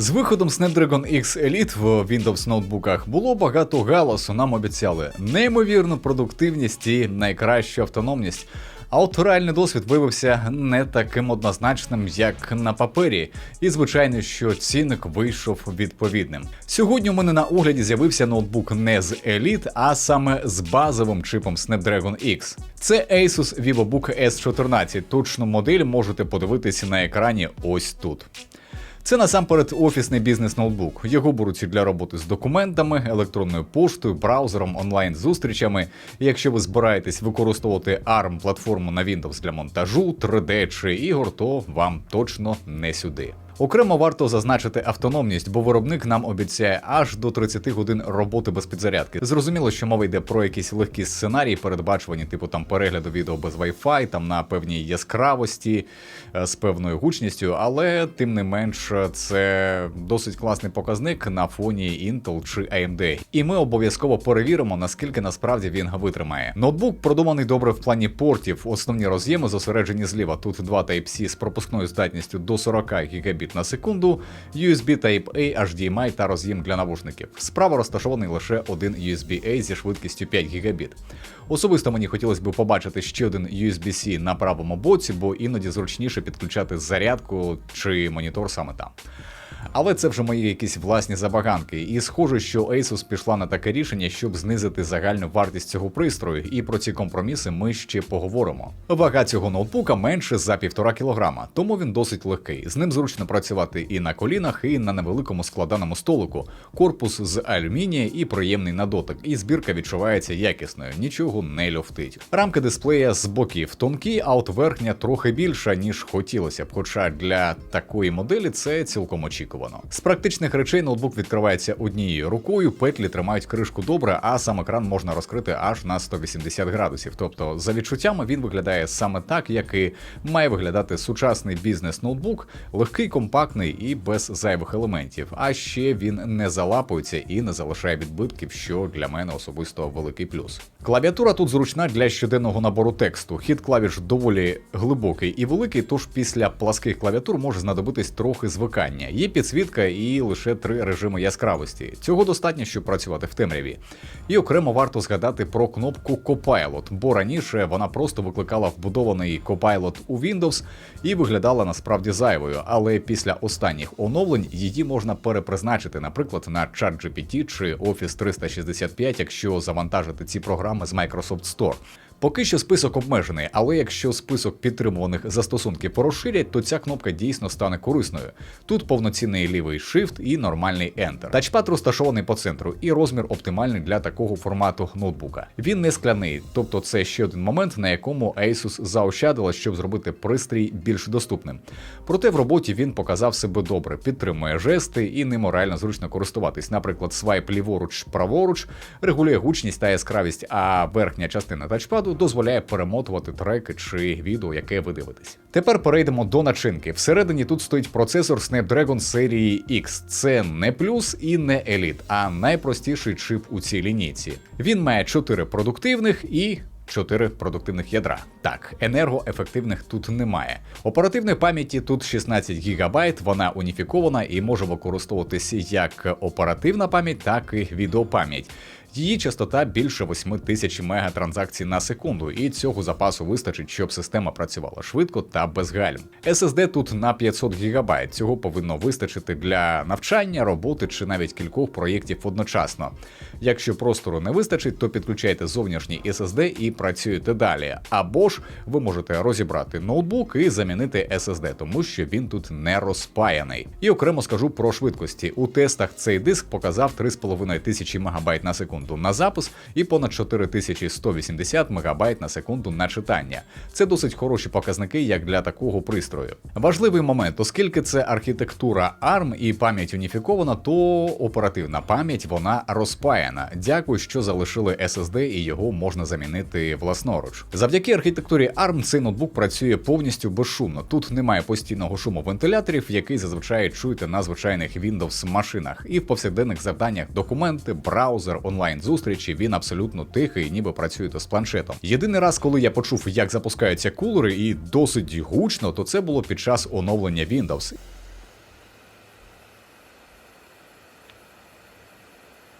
З виходом Snapdragon X Elite в Windows ноутбуках було багато галасу. Нам обіцяли неймовірну продуктивність і найкращу автономність. А от реальний досвід виявився не таким однозначним, як на папері, і звичайно, що цінник вийшов відповідним. Сьогодні у мене на огляді з'явився ноутбук не з Elite, а саме з базовим чипом Snapdragon X. Це Asus VivoBook S14. Точну модель можете подивитися на екрані ось тут. Це насамперед офісний бізнес-ноутбук. Його беруть для роботи з документами, електронною поштою, браузером, онлайн-зустрічами. Якщо ви збираєтесь використовувати ARM платформу на Windows для монтажу, 3D чи ігор, то вам точно не сюди. Окремо варто зазначити автономність, бо виробник нам обіцяє аж до 30 годин роботи без підзарядки. Зрозуміло, що мова йде про якісь легкі сценарії, передбачувані, типу там перегляду відео без Wi-Fi, там на певній яскравості е, з певною гучністю, але тим не менш це досить класний показник на фоні Intel чи AMD. І ми обов'язково перевіримо, наскільки насправді він витримає. Ноутбук продуманий добре в плані портів. Основні роз'єми зосереджені зліва. Тут два Type-C з пропускною здатністю до 40 гігабіт на секунду, USB Type-A, HDMI та роз'єм для навушників. Справа розташований лише один USB-A зі швидкістю 5 гігабіт. Особисто мені хотілося б побачити ще один USB-C на правому боці, бо іноді зручніше підключати зарядку чи монітор саме там. Але це вже мої якісь власні забаганки, і схоже, що Asus пішла на таке рішення, щоб знизити загальну вартість цього пристрою, і про ці компроміси ми ще поговоримо. Вага цього ноутбука менше за півтора кілограма, тому він досить легкий. З ним зручно працювати і на колінах, і на невеликому складаному столику. Корпус з алюмінія і приємний на дотик, і збірка відчувається якісною, нічого не люфтить. Рамки дисплея з боків тонкі, а от верхня трохи більша, ніж хотілося б. Хоча для такої моделі це цілком очікувано очікувано. З практичних речей ноутбук відкривається однією рукою, петлі тримають кришку добре, а сам екран можна розкрити аж на 180 градусів. Тобто, за відчуттями, він виглядає саме так, як і має виглядати сучасний бізнес-ноутбук, легкий, компактний і без зайвих елементів. А ще він не залапується і не залишає відбитків, що для мене особисто великий плюс. Клавіатура тут зручна для щоденного набору тексту. Хід клавіш доволі глибокий і великий, тож після пласких клавіатур може знадобитись трохи звикання. Є підсвітка і лише три режими яскравості. Цього достатньо, щоб працювати в темряві. І окремо варто згадати про кнопку Copilot, бо раніше вона просто викликала вбудований Copilot у Windows і виглядала насправді зайвою. Але після останніх оновлень її можна перепризначити, наприклад, на ChatGPT чи Office 365, якщо завантажити ці програми з Microsoft Store. Поки що список обмежений, але якщо список підтримуваних застосунків порозширять, то ця кнопка дійсно стане корисною. Тут повноцінний лівий Shift і нормальний Enter. Тачпад розташований по центру, і розмір оптимальний для такого формату ноутбука. Він не скляний, тобто це ще один момент, на якому Asus заощадила, щоб зробити пристрій більш доступним. Проте в роботі він показав себе добре, підтримує жести і ним морально зручно користуватись. Наприклад, свайп ліворуч, праворуч, регулює гучність та яскравість, а верхня частина тачпаду дозволяє перемотувати треки чи відео, яке ви дивитесь. Тепер перейдемо до начинки. Всередині тут стоїть процесор Snapdragon серії X. Це не плюс і не Elite, а найпростіший чип у цій лінійці. Він має 4 продуктивних і 4 продуктивних ядра. Так, енергоефективних тут немає. Оперативної пам'яті тут 16 ГБ, вона уніфікована і може використовуватися як оперативна пам'ять, так і відеопам'ять. Її частота більше 8 тисяч мегатранзакцій на секунду, і цього запасу вистачить, щоб система працювала швидко та без гальм. SSD тут на 500 ГБ, Цього повинно вистачити для навчання, роботи чи навіть кількох проєктів одночасно. Якщо простору не вистачить, то підключайте зовнішній SSD і працюєте далі. Або ж ви можете розібрати ноутбук і замінити SSD, тому що він тут не розпаяний. І окремо скажу про швидкості. У тестах цей диск показав 3,5 тисячі МБ на секунду секунду на запис і понад 4180 МБ на секунду на читання. Це досить хороші показники, як для такого пристрою. Важливий момент, оскільки це архітектура ARM і пам'ять уніфікована, то оперативна пам'ять вона розпаяна. Дякую, що залишили SSD і його можна замінити власноруч. Завдяки архітектурі ARM цей ноутбук працює повністю безшумно. Тут немає постійного шуму вентиляторів, який зазвичай чуєте на звичайних Windows машинах, і в повсякденних завданнях документи, браузер, онлайн онлайн зустрічі, він абсолютно тихий, ніби працюєте з планшетом. Єдиний раз, коли я почув, як запускаються кулери, і досить гучно, то це було під час оновлення Windows.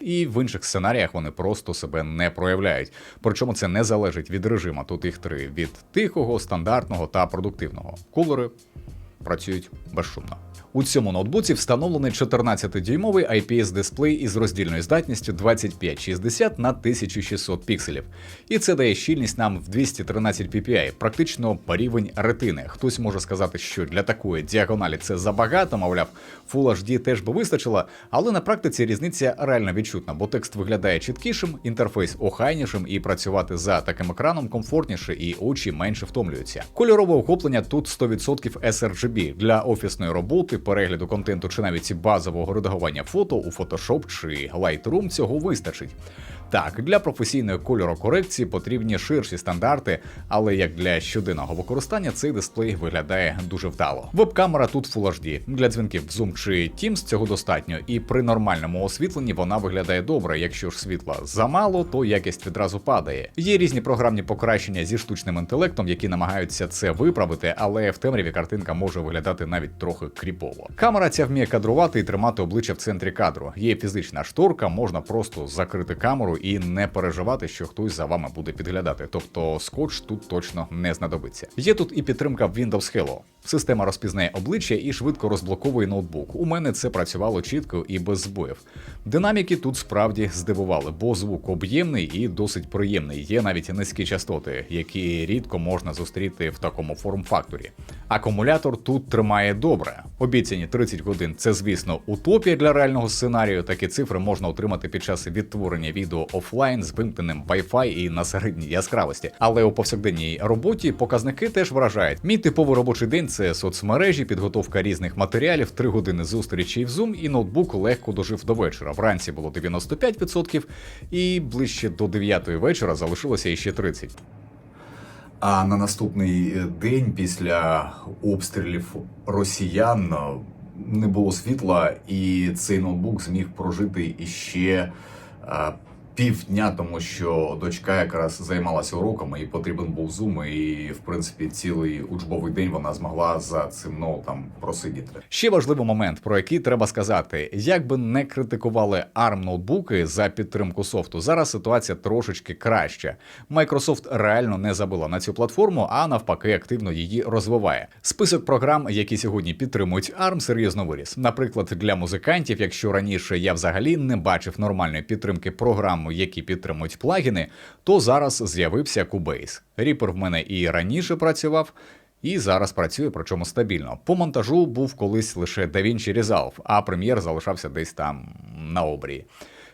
І в інших сценаріях вони просто себе не проявляють. Причому це не залежить від режима. Тут їх три: від тихого, стандартного та продуктивного. Кулери працюють безшумно. У цьому ноутбуці встановлений 14-дюймовий IPS-дисплей із роздільною здатністю 2560 на 1600 пікселів. І це дає щільність нам в 213 ppi, практично порівень ретини. Хтось може сказати, що для такої діагоналі це забагато, мовляв, Full HD теж би вистачило, але на практиці різниця реально відчутна, бо текст виглядає чіткішим, інтерфейс охайнішим, і працювати за таким екраном комфортніше і очі менше втомлюються. Кольорове охоплення тут 100% sRGB для офісної роботи перегляду контенту чи навіть базового редагування фото у Photoshop чи Lightroom цього вистачить. Так, для професійної кольорокорекції потрібні ширші стандарти, але як для щоденного використання цей дисплей виглядає дуже вдало. Веб-камера тут Full HD. Для дзвінків Zoom чи Teams цього достатньо, і при нормальному освітленні вона виглядає добре. Якщо ж світла замало, то якість відразу падає. Є різні програмні покращення зі штучним інтелектом, які намагаються це виправити, але в темряві картинка може виглядати навіть трохи кріпово. Камера ця вміє кадрувати і тримати обличчя в центрі кадру. Є фізична шторка, можна просто закрити камеру і не переживати, що хтось за вами буде підглядати. Тобто скотч тут точно не знадобиться. Є тут і підтримка Windows Hello. Система розпізнає обличчя і швидко розблоковує ноутбук. У мене це працювало чітко і без збоїв. Динаміки тут справді здивували, бо звук об'ємний і досить приємний. Є навіть низькі частоти, які рідко можна зустріти в такому форм-факторі. Акумулятор тут тримає добре. Обіцяні 30 годин це, звісно, утопія для реального сценарію. Такі цифри можна отримати під час відтворення відео офлайн з вимкненим Wi-Fi і на середній яскравості. Але у повсякденній роботі показники теж вражають. Мій типовий робочий день це соцмережі, підготовка різних матеріалів, 3 години зустрічі в Zoom, і ноутбук легко дожив до вечора. Вранці було 95%, і ближче до 9 вечора залишилося іще 30%. А на наступний день після обстрілів росіян не було світла, і цей ноутбук зміг прожити іще а, півдня, тому що дочка якраз займалася уроками і потрібен був зум. І в принципі цілий учбовий день вона змогла за цим ноутом просидіти. Ще важливий момент, про який треба сказати: як би не критикували ARM ноутбуки за підтримку софту, зараз ситуація трошечки краща. Microsoft реально не забила на цю платформу, а навпаки, активно її розвиває. Список програм, які сьогодні підтримують ARM, серйозно виріс. Наприклад, для музикантів, якщо раніше я взагалі не бачив нормальної підтримки програм, які підтримують плагіни, то зараз з'явився Cubase. Reaper в мене і раніше працював. І зараз працює, причому стабільно. По монтажу був колись лише DaVinci Resolve, а Premiere залишався десь там на обрії.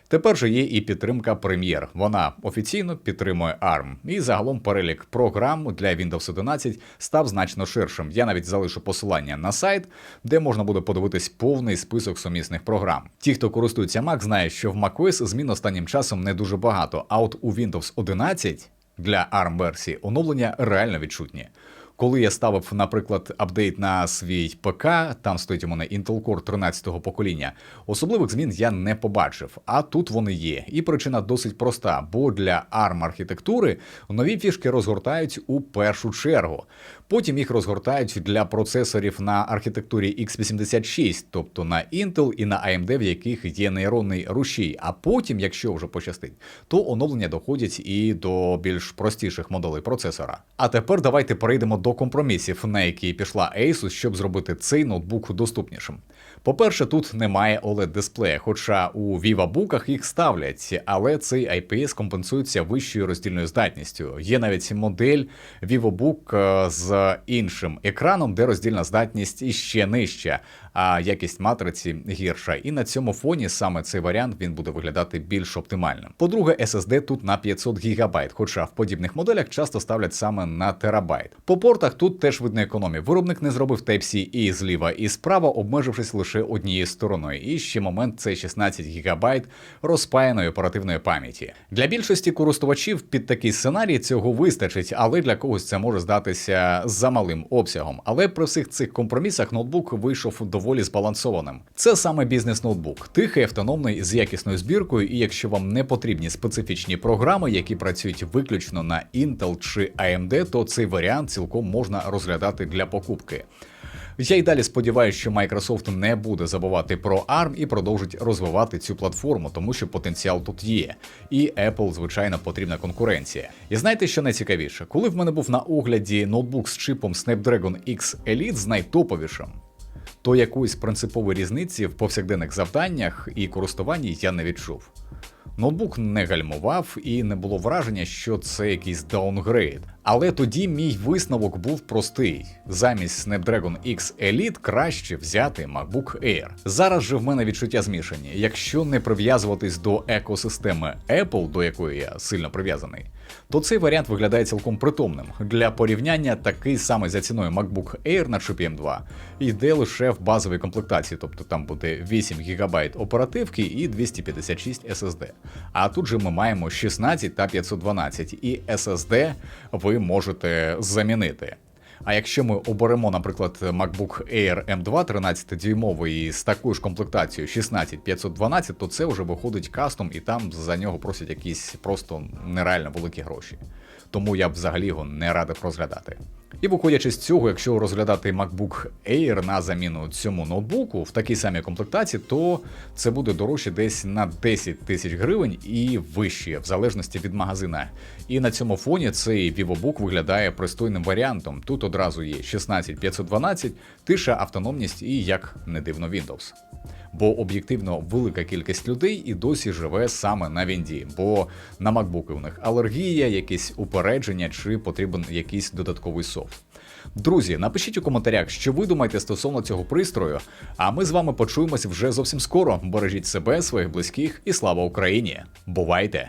Тепер же є і підтримка Premiere. Вона офіційно підтримує ARM. І загалом перелік програм для Windows 11 став значно ширшим. Я навіть залишу посилання на сайт, де можна буде подивитись повний список сумісних програм. Ті, хто користується Mac, знають, що в macOS змін останнім часом не дуже багато. А от у Windows 11 для ARM версії оновлення реально відчутні. Коли я ставив, наприклад, апдейт на свій ПК, там стоїть у мене Intel Core 13-го покоління, особливих змін я не побачив. А тут вони є. І причина досить проста, бо для ARM архітектури нові фішки розгортають у першу чергу. Потім їх розгортають для процесорів на архітектурі x86, тобто на Intel і на AMD, в яких є нейронний рушій. А потім, якщо вже пощастить, то оновлення доходять і до більш простіших моделей процесора. А тепер давайте перейдемо до компромісів, на які пішла Asus, щоб зробити цей ноутбук доступнішим. По-перше, тут немає oled дисплея, хоча у VivaBook їх ставлять, але цей IPS компенсується вищою роздільною здатністю. Є навіть модель VivoBook е, з іншим екраном, де роздільна здатність іще нижча, а якість матриці гірша. І на цьому фоні саме цей варіант він буде виглядати більш оптимальним. По-друге, SSD тут на 500 ГБ, хоча в подібних моделях часто ставлять саме на терабайт. По портах тут теж видно економію. Виробник не зробив Type-C і зліва, і справа, обмежившись лише однією стороною. І ще момент це 16 ГБ розпаяної оперативної пам'яті. Для більшості користувачів під такий сценарій цього вистачить, але для когось це може здатися замалим обсягом. Але при всіх цих компромісах ноутбук вийшов доволі збалансованим. Це саме бізнес-ноутбук, тихий, автономний з якісною збіркою, і якщо вам не потрібні специфічні програми, які працюють виключно на Intel чи AMD, то цей варіант цілком можна розглядати для покупки. Я й далі сподіваюся, що Microsoft не буде забувати про ARM і продовжить розвивати цю платформу, тому що потенціал тут є. І Apple, звичайно, потрібна конкуренція. І знаєте, що найцікавіше? Коли в мене був на огляді ноутбук з чипом Snapdragon X Elite з найтоповішим, то якоїсь принципової різниці в повсякденних завданнях і користуванні я не відчув. Ноутбук не гальмував і не було враження, що це якийсь даунгрейд. Але тоді мій висновок був простий: замість Snapdragon X Elite краще взяти MacBook Air. Зараз же в мене відчуття змішані. Якщо не прив'язуватись до екосистеми Apple, до якої я сильно прив'язаний, то цей варіант виглядає цілком притомним. Для порівняння такий самий за ціною MacBook Air на чипі M2 йде лише в базовій комплектації, тобто там буде 8 ГБ оперативки і 256 SSD. А тут же ми маємо 16 та 512, і SSD ви можете замінити. А якщо ми оберемо, наприклад, MacBook Air M2 13-дюймовий з такою ж комплектацією 16512, то це вже виходить кастом, і там за нього просять якісь просто нереально великі гроші. Тому я б взагалі його не радив розглядати. І виходячи з цього, якщо розглядати MacBook Air на заміну цьому ноутбуку в такій самій комплектації, то це буде дорожче десь на 10 тисяч гривень і вище, в залежності від магазина. І на цьому фоні цей VivoBook виглядає пристойним варіантом. Тут одразу є 16512, тиша автономність і як не дивно Windows. Бо об'єктивно велика кількість людей і досі живе саме на Вінді, бо на MacBook у них алергія, якісь упередження чи потрібен якийсь додатковий софт. Друзі, напишіть у коментарях, що ви думаєте стосовно цього пристрою. А ми з вами почуємось вже зовсім скоро. Бережіть себе, своїх близьких і слава Україні! Бувайте!